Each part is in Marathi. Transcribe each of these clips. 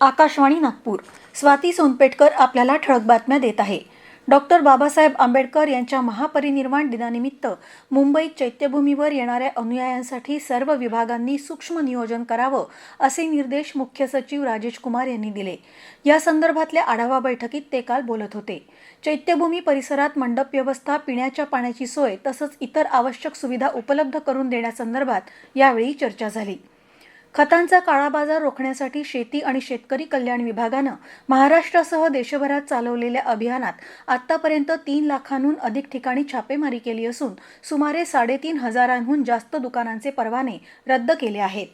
आकाशवाणी नागपूर. स्वाती सोनपेटकर आपल्याला ठळक बातम्या देत आहे. डॉक्टर बाबासाहेब आंबेडकर यांच्या महापरिनिर्वाण दिनानिमित्त मुंबईत चैत्यभूमीवर येणाऱ्या अनुयायांसाठी सर्व विभागांनी सूक्ष्म नियोजन करावं असे निर्देश मुख्य सचिव राजेश कुमार यांनी दिले. या संदर्भातल्या आढावा बैठकीत ते काल बोलत होते. चैत्यभूमी परिसरात मंडप व्यवस्था पिण्याच्या पाण्याची सोय तसंच इतर आवश्यक सुविधा उपलब्ध करून देण्यासंदर्भात यावेळी चर्चा झाली. खतांचा काळाबाजार रोखण्यासाठी शेती आणि शेतकरी कल्याण विभागानं महाराष्ट्रासह देशभरात चालवलेल्या अभियानात आतापर्यंत तीन लाखांहून अधिक ठिकाणी छापेमारी केली असून सुमारे साडेतीन हजारांहून जास्त दुकानांचे परवाने रद्द केले आहेत.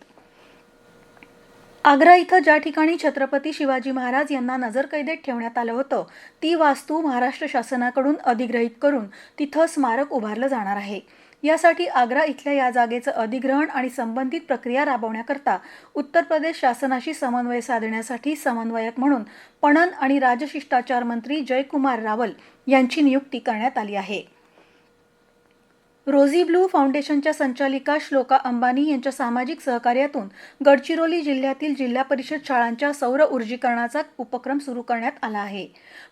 आग्रा इथं ज्या ठिकाणी छत्रपती शिवाजी महाराज यांना नजरकैदेत ठेवण्यात आलं होतं ती वास्तू महाराष्ट्र शासनाकडून अधिग्रहित करून तिथं स्मारक उभारलं जाणार आहे. यासाठी आग्रा इथल्या या जागेचं अधिग्रहण आणि संबंधित प्रक्रिया राबवण्याकरता उत्तर प्रदेश शासनाशी समन्वय साधण्यासाठी समन्वयक म्हणून पणन आणि राजशिष्टाचार मंत्री जयकुमार रावल यांची नियुक्ती करण्यात आली आहे. रोझी ब्लू फाउंडेशनच्या संचालिका श्लोका अंबानी यांच्या सामाजिक सहकार्यातून गडचिरोली जिल्ह्यातील जिल्हा परिषद शाळांच्या सौर ऊर्जीकरणाचा उपक्रम सुरू करण्यात आला आहे.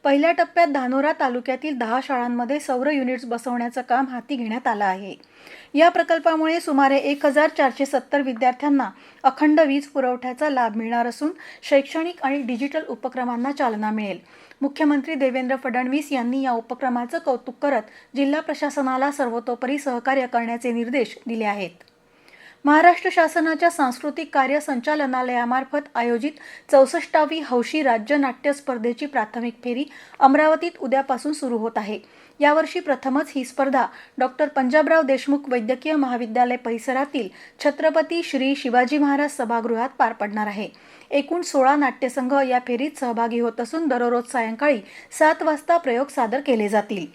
पहिल्या टप्प्यात धानोरा तालुक्यातील दहा शाळांमध्ये सौर युनिट्स बसवण्याचं काम हाती घेण्यात आलं आहे. या प्रकल्पामुळे सुमारे एक हजार चारशे सत्तर विद्यार्थ्यांना अखंड वीज पुरवठ्याचा लाभ मिळणार असून शैक्षणिक आणि डिजिटल उपक्रमांना चालना मिळेल. मुख्यमंत्री देवेंद्र फडणवीस यांनी या उपक्रमाचं कौतुक करत जिल्हा प्रशासनाला सर्वतोपरी सहकार्य करण्याचे निर्देश दिले आहेत. महाराष्ट्र शासनाच्या सांस्कृतिक कार्य संचालनालयामार्फत आयोजित चौसष्टावी हौशी राज्य नाट्य स्पर्धेची प्राथमिक फेरी अमरावतीत उद्यापासून सुरू होत आहे. यावर्षी प्रथमच ही स्पर्धा डॉक्टर पंजाबराव देशमुख वैद्यकीय महाविद्यालय परिसरातील छत्रपती श्री शिवाजी महाराज सभागृहात पार पडणार आहे. एकूण सोळा नाट्यसंघ या फेरीत सहभागी होत असून दररोज सायंकाळी सात वाजता प्रयोग सादर केले जातील.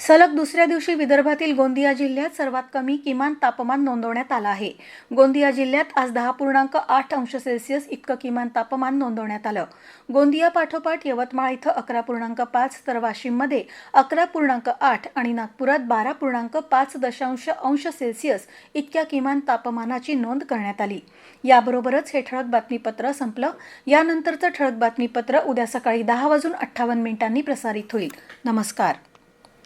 सलग दुसऱ्या दिवशी विदर्भातील गोंदिया जिल्ह्यात सर्वात कमी किमान तापमान नोंदवण्यात आलं आहे. गोंदिया जिल्ह्यात आज दहा पूर्णांक आठ अंश सेल्सिअस इतकं किमान तापमान नोंदवण्यात आलं. गोंदिया पाठोपाठ यवतमाळ इथं अकरा पूर्णांक पाच तर वाशिममध्ये अकरा पूर्णांक आठ आणि नागपुरात बारा पूर्णांक पाच दशांश अंश सेल्सिअस इतक्या किमान तापमानाची नोंद करण्यात आली. याबरोबरच हे ठळक बातमीपत्र संपलं. यानंतरचं ठळक बातमीपत्र उद्या सकाळी दहा वाजून अठ्ठावन्न मिनिटांनी प्रसारित होईल. नमस्कार.